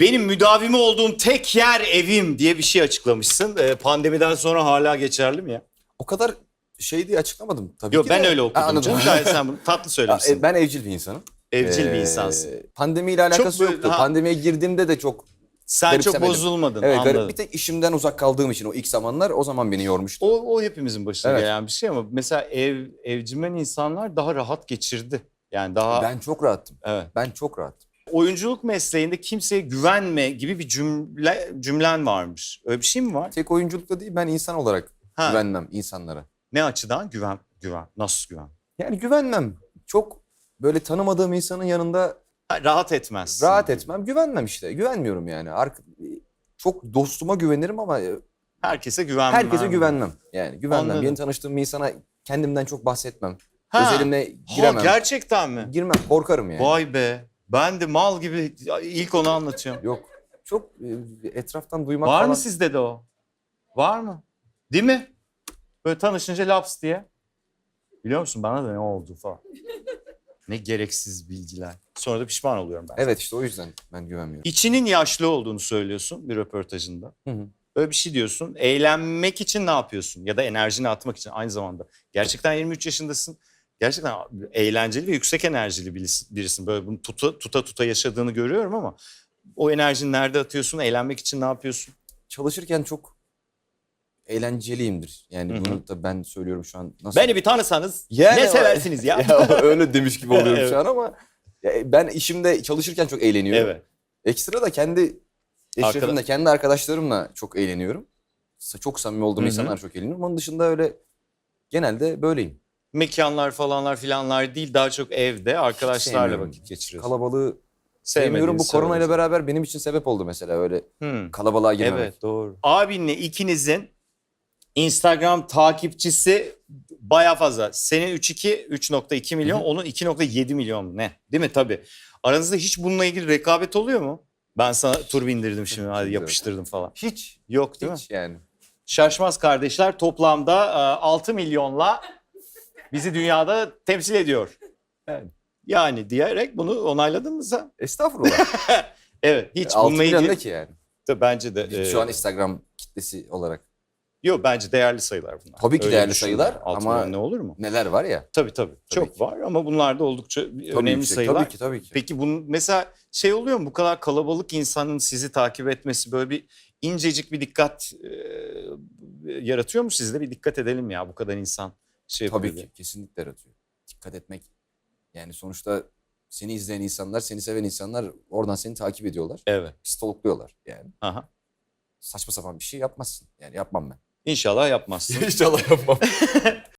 Benim müdavimi olduğum tek yer evim diye bir şey açıklamışsın. Ee, pandemiden sonra hala geçerli mi ya? O kadar şey diye açıklamadım tabii Yok ki ben de. öyle Ha, okudum. anladım. canım. Gayet sen bunu tatlı Ya, söylemişsin. e, ben evcil bir insanım. Evcil bir Ee, insansın. Pandemiyle alakası böyle- yoktu. ha. Pandemiye girdiğimde de çok Sen çok garipsemedim. bozulmadın evet garip. anladım. Bir tek işimden uzak kaldığım için o ilk zamanlar o zaman beni yormuştu. O, o hepimizin başına Evet. gelen bir şey ama mesela ev evcimen insanlar daha rahat geçirdi. Yani daha Ben çok rahattım. evet. Ben çok rahattım. Oyunculuk mesleğinde kimseye güvenme gibi bir cümle cümlen varmış. Öyle bir şey mi var? Tek oyunculukta değil ben insan olarak Ha. güvenmem insanlara. Ne açıdan? Güven. Güven. Nasıl güven? Yani güvenmem. Çok böyle tanımadığım insanın yanında Ha, rahat etmez. rahat etmem. Güvenmem işte. Güvenmiyorum yani. Ark çok dostuma güvenirim ama e, Herkese güvenmem. herkese güvenmem. Yani güvenmem. Anladım. Yeni tanıştığım bir insana kendimden çok bahsetmem. Ha. Özelimle Ha, giremem. gerçekten mi? Girmem. Korkarım yani. Vay be. Ben de mal gibi ilk onu anlatıyorum. Yok. Çok e, etraftan duymak Var falan. mı sizde de o? Var mı? Değil mi? Böyle tanışınca laps diye. Biliyor musun bana da ne oldu falan. Ne gereksiz bilgiler. Sonra da pişman oluyorum ben. Evet işte o yüzden ben güvenmiyorum. İçinin yaşlı olduğunu söylüyorsun bir röportajında. Hı hı. Öyle bir şey diyorsun. Eğlenmek için ne yapıyorsun? Ya da enerjini atmak için aynı zamanda. Gerçekten 23 yaşındasın. Gerçekten eğlenceli ve yüksek enerjili birisi- birisin. Böyle bunu tuta tuta, tuta yaşadığını görüyorum ama o enerjini nerede atıyorsun? Eğlenmek için ne yapıyorsun? Çalışırken çok eğlenceliyimdir. Yani Hı hı. bunu da ben söylüyorum şu an. Nasıl? Beni bir tanısanız Yani ne seversiniz ya? ya öyle demiş gibi oluyorum Evet. şu an ama ya ben işimde çalışırken çok eğleniyorum. evet. Ekstra da kendi eşrefimle, kendi arkadaşlarımla çok eğleniyorum. Çok samimi olduğum Hı hı. insanlar çok eğleniyorum. Onun dışında öyle genelde böyleyim. Mekanlar falanlar filanlar değil daha çok evde arkadaşlarla sevmiyorum. vakit geçiriyorsun. Kalabalığı sevmiyorum. Bu korona ile beraber benim için sebep oldu mesela öyle Hmm. kalabalığa girmemek. Evet doğru. Abinle ikinizin Instagram takipçisi baya fazla. Senin 3.2 3.2 milyon, onun 2.7 milyon ne? Değil mi? Tabii. Aranızda hiç bununla ilgili rekabet oluyor mu? Ben sana tur bindirdim şimdi hadi yapıştırdım falan. Hiç, Yok değil mi? hiç yani. Şaşmaz kardeşler toplamda e, 6 milyonla bizi dünyada temsil ediyor. Yani. Yani diyerek bunu onayladın mı sen? Estağfurullah. Evet hiç 6 bununla ilgili. ki yani? Tabii Bence de. Biz e, Şu an Instagram kitlesi olarak Yok bence değerli sayılar bunlar. Tabii ki Öyle değerli sayılar Altı ama- ne olur mu? neler var ya. Tabii tabii. Çok ki. var ama bunlar da oldukça önemli yüksek. sayılar. Tabii ki tabii ki. Peki bunun mesela şey oluyor mu bu kadar kalabalık insanın sizi takip etmesi böyle bir incecik bir dikkat e, yaratıyor mu sizde? Bir dikkat edelim ya bu kadar insan şey Tabii yapıyor ki kesinlikle yaratıyor. Dikkat etmek. Yani sonuçta seni izleyen insanlar, seni seven insanlar oradan seni takip ediyorlar. Evet. Stalkluyorlar yani. Aha. Saçma sapan bir şey yapmazsın. Yani yapmam ben. İnşallah yapmazsın. İnşallah yapmam.